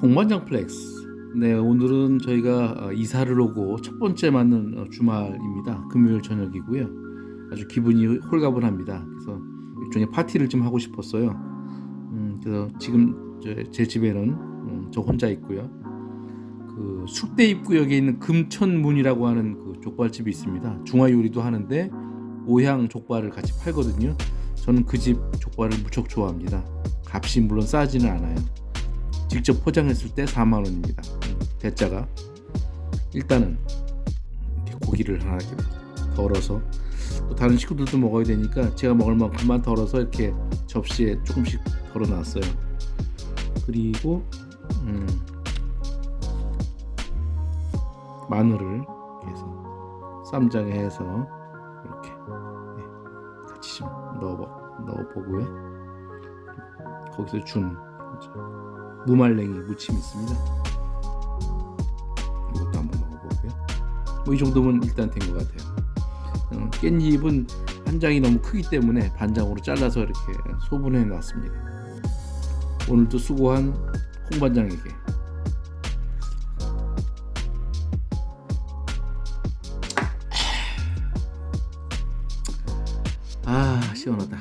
홍반장 플렉스. 네, 오늘은 저희가 어, 이사를 오고 첫 번째 맞는 어, 주말입니다. 금요일 저녁이고요. 아주 기분이 홀가분합니다. 그래서 일종의 파티를 좀 하고 싶었어요. 음, 그래서 지금 제, 제 집에는 음, 저 혼자 있고요. 그 숙대 입구역에 있는 금천문이라고 하는 그 족발집이 있습니다. 중화 요리도 하는데 오향 족발을 같이 팔거든요. 저는 그 집 족발을 무척 좋아합니다. 값이 물론 싸지는 않아요. 직접 포장했을 때 4만 원입니다. 음, 대짜가 일단은 고기를 하나 이렇게 덜어서 또 다른 식구들도 먹어야 되니까 제가 먹을 만큼만 덜어서 이렇게 접시에 조금씩 덜어놨어요. 그리고 음, 마늘을 해서 쌈장에 해서 이렇게 네, 같이 좀 넣어 넣어보고요. 거기서 준 무말랭이 무침 있습니다. 이것도 한번 넣어보고요. 뭐 이 정도면 일단 된 것 같아요. 음, 깻잎은 한 장이 너무 크기 때문에 반장으로 잘라서 이렇게 소분해 놨습니다. 오늘도 수고한 홍반장에게 아 시원하다.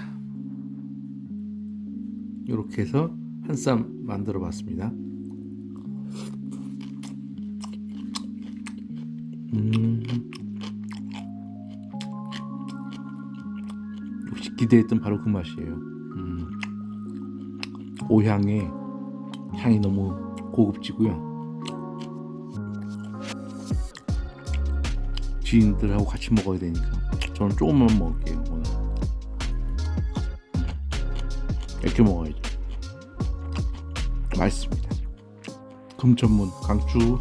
이렇게 해서 한 쌈 만들어 봤습니다. 음. 역시 기대했던 바로 그 맛이에요. 음. 오향의 향이 너무 고급지고요. 지인들하고 같이 먹어야 되니까 저는 조금만 먹을게요 오늘. 이렇게 먹어야지. 맛있습니다. 금천문 강추